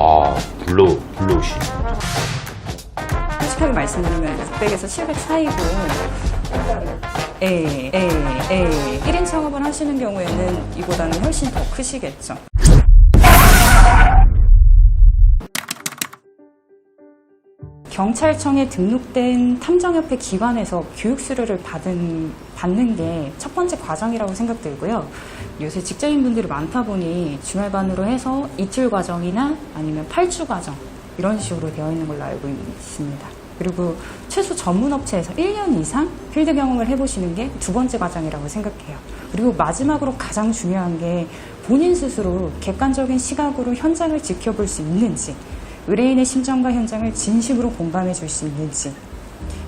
아, 블루, 블루시. 솔직하게 말씀드리면 600에서 700 사이고 예, 예, 예. 1인 창업을 하시는 경우에는 이보다는 훨씬 더 크시겠죠. 경찰청에 등록된 탐정협회 기관에서 교육 수료를 받은, 받는 게 첫 번째 과정이라고 생각들고요. 요새 직장인분들이 많다 보니 주말반으로 해서 이틀 과정이나 아니면 8주 과정 이런 식으로 되어 있는 걸로 알고 있습니다. 그리고 최소 전문 업체에서 1년 이상 필드 경험을 해보시는 게 두 번째 과정이라고 생각해요. 그리고 마지막으로 가장 중요한 게 본인 스스로 객관적인 시각으로 현장을 지켜볼 수 있는지, 의뢰인의 심정과 현장을 진심으로 공감해 줄 수 있는지,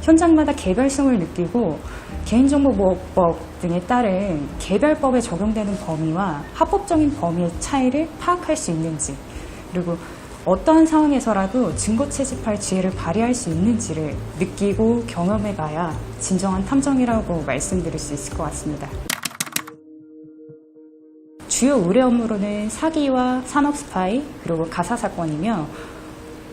현장마다 개별성을 느끼고 개인정보보호법 등에 따른 개별법에 적용되는 범위와 합법적인 범위의 차이를 파악할 수 있는지, 그리고 어떠한 상황에서라도 증거 채집할 지혜를 발휘할 수 있는지를 느끼고 경험해 봐야 진정한 탐정이라고 말씀드릴 수 있을 것 같습니다. 주요 의뢰 업무로는 사기와 산업 스파이, 그리고 가사 사건이며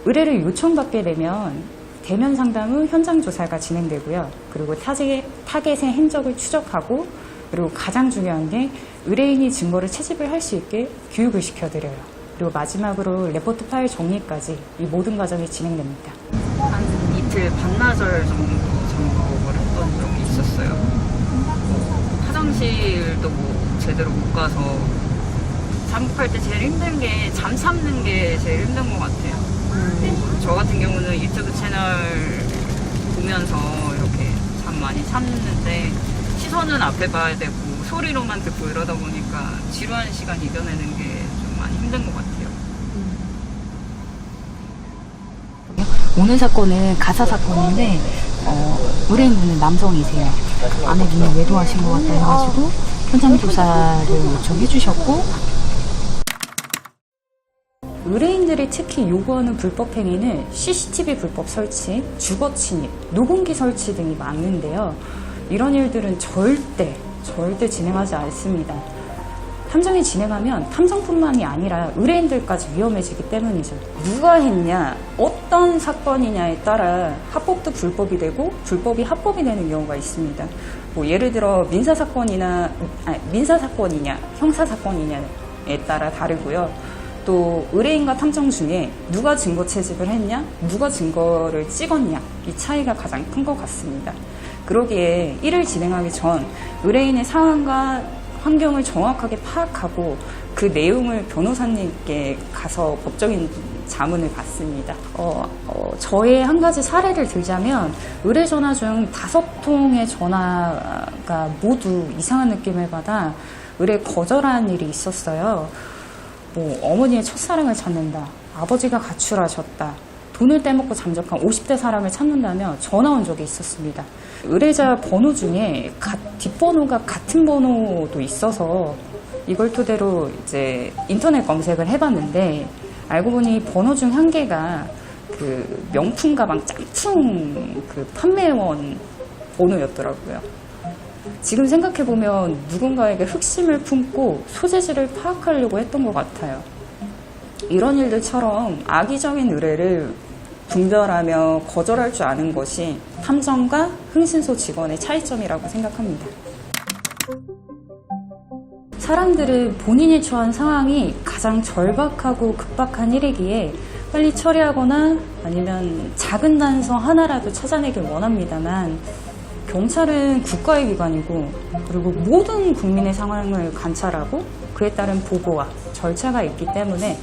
의뢰를 요청받게 되면 대면 상담 후 현장 조사가 진행되고요. 그리고 타겟, 타겟의 행적을 추적하고 그리고 가장 중요한 게 의뢰인이 증거를 채집을 할 수 있게 교육을 시켜드려요. 그리고 마지막으로 레포트 파일 정리까지 이 모든 과정이 진행됩니다. 한 이틀 반나절 정도 점검을 했던 적이 있었어요. 뭐 화장실도 뭐 제대로 못 가서 잠복할 때 제일 힘든 게 잠 참는 게 제일 힘든 것 같아요. 뭐저 같은 경우는 유튜브 채널 보면서 이렇게 잠 많이 참는데 시선은 앞에 봐야 되고 소리로만 듣고 이러다 보니까 지루한 시간 이겨내는 게 좀 많이 힘든 것 같아요. 오늘 사건은 가사 사건인데 어, 의뢰인분은 남성이세요. 아내분이 외도하신 것 같다 해가지고 현장 조사를 요청해 주셨고 의뢰인들이 특히 요구하는 불법 행위는 CCTV 불법 설치, 주거 침입, 녹음기 설치 등이 많은데요. 이런 일들은 절대, 절대 진행하지 않습니다. 탐정이 진행하면 탐정뿐만이 아니라 의뢰인들까지 위험해지기 때문이죠. 누가 했냐, 어떤 사건이냐에 따라 합법도 불법이 되고 불법이 합법이 되는 경우가 있습니다. 뭐 예를 들어 민사 사건이나 민사 사건이냐, 형사 사건이냐에 따라 다르고요. 또 의뢰인과 탐정 중에 누가 증거 채집을 했냐, 누가 증거를 찍었냐 이 차이가 가장 큰 것 같습니다. 그러기에 일을 진행하기 전 의뢰인의 상황과 환경을 정확하게 파악하고 그 내용을 변호사님께 가서 법적인 자문을 받습니다. 어, 어, 저의 한 가지 사례를 들자면 의뢰 전화 중 다섯 통의 전화가 모두 이상한 느낌을 받아 의뢰 거절한 일이 있었어요. 뭐 어머니의 첫사랑을 찾는다. 아버지가 가출하셨다. 돈을 떼먹고 잠적한 50대 사람을 찾는다며 전화 온 적이 있었습니다. 의뢰자 번호 중에 가- 뒷번호가 같은 번호도 있어서 이걸 토대로 이제 인터넷 검색을 해봤는데 알고 보니 번호 중 한 개가 그 명품 가방 짝퉁 그 판매원 번호였더라고요. 지금 생각해보면 누군가에게 흑심을 품고 소재지를 파악하려고 했던 것 같아요. 이런 일들처럼 악의적인 의뢰를 분별하며 거절할 줄 아는 것이 탐정과 흥신소 직원의 차이점이라고 생각합니다. 사람들은 본인이 처한 상황이 가장 절박하고 급박한 일이기에 빨리 처리하거나 아니면 작은 단서 하나라도 찾아내길 원합니다만 경찰은 국가의 기관이고 그리고 모든 국민의 상황을 관찰하고 그에 따른 보고와 절차가 있기 때문에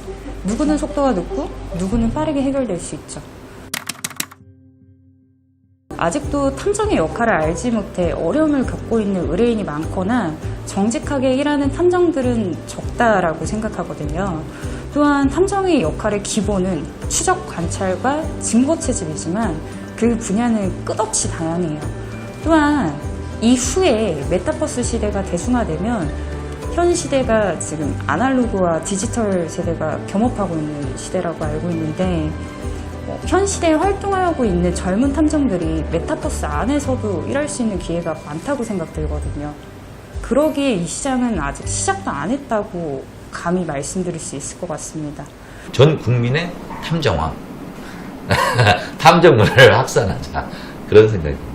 누구는 속도가 늦고 누구는 빠르게 해결될 수 있죠. 아직도 탐정의 역할을 알지 못해 어려움을 겪고 있는 의뢰인이 많거나 정직하게 일하는 탐정들은 적다라고 생각하거든요. 또한 탐정의 역할의 기본은 추적 관찰과 증거 채집이지만 그 분야는 끝없이 다양해요. 또한 이후에 메타버스 시대가 대중화되면 현 시대가 지금 아날로그와 디지털 세대가 겸업하고 있는 시대라고 알고 있는데 어, 현 시대에 활동하고 있는 젊은 탐정들이 메타버스 안에서도 일할 수 있는 기회가 많다고 생각들거든요. 그러기에 이 시장은 아직 시작도 안 했다고 감히 말씀드릴 수 있을 것 같습니다. 전 국민의 탐정왕. 탐정 문화를 확산하자. 그런 생각입니다.